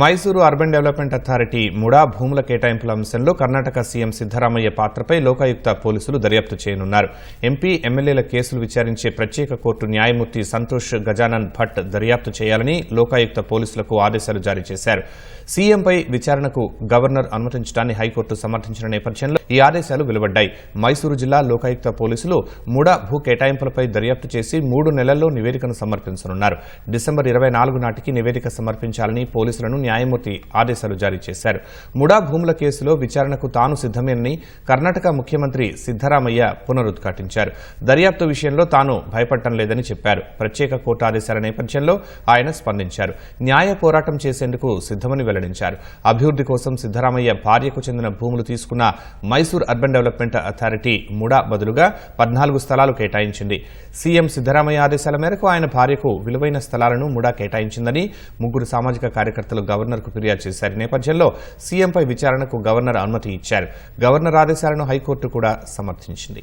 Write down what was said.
Mysuru urban development authority MUDA భూముల కేటాయింపుల అంశంలో కర్ణాటక సీఎం సిద్దరామయ్య పాత్రపై లోకాయుక్త పోలీసులు దర్యాప్తు చేయనున్నారు. ఎంపీ ఎమ్మెల్యేల కేసులు విచారించే ప్రత్యేక కోర్టు న్యాయమూర్తి సంతోష్ గజానన్ భట్ దర్యాప్తు చేయాలని లోకాయుక్త పోలీసులకు ఆదేశాలు జారీ చేశారు. సీఎంపై విచారణకు గవర్నర్ అనుమతించడాన్ని హైకోర్టు సమర్థించిన నేపథ్యంలో ఈ ఆదేశాలు వెలువడ్డాయి. మైసూరు జిల్లా లోకాయుక్త పోలీసులు ముడా భూ కేటాయింపులపై దర్యాప్తు చేసి మూడు నెలల్లో నివేదికను సమర్పించనున్నారు. డిసెంబర్ ఇరవై నాలుగు నాటికి నివేదిక సమర్పించాలని పోలీసులను న్యాయమూర్తి ఆదేశాలు జారీ చేశారు. ముడా భూముల కేసులో విచారణకు తాను సిద్దమేనని కర్ణాటక ముఖ్యమంత్రి సిద్దరామయ్య పునరుద్ఘాటించారు. దర్యాప్తు విషయంలో తాను భయపడటం లేదని చెప్పారు. ప్రత్యేక కోర్టు ఆదేశాల నేపథ్యంలో ఆయన స్పందించారు. న్యాయ పోరాటం చేసేందుకు సిద్దమని వెల్లడించారు. అభివృద్ధి కోసం సిద్దరామయ్య భార్యకు చెందిన భూములు తీసుకున్న Mysore urban development authority MUDA బదులుగా పద్నాలుగు స్థలాలు కేటాయించింది. సీఎం సిద్దరామయ్య ఆదేశాల మేరకు ఆయన భార్యకు విలువైన స్థలాలను ముడా కేటాయించిందని ముగ్గురు సామాజిక కార్యకర్తలు గవర్నర్కు ఫిర్యాదు చేశారు. నేపథ్యంలో సీఎంపై విచారణకు గవర్నర్ అనుమతి ఇచ్చారు. గవర్నర్ ఆదేశాలను హైకోర్టు కూడా సమర్థించింది.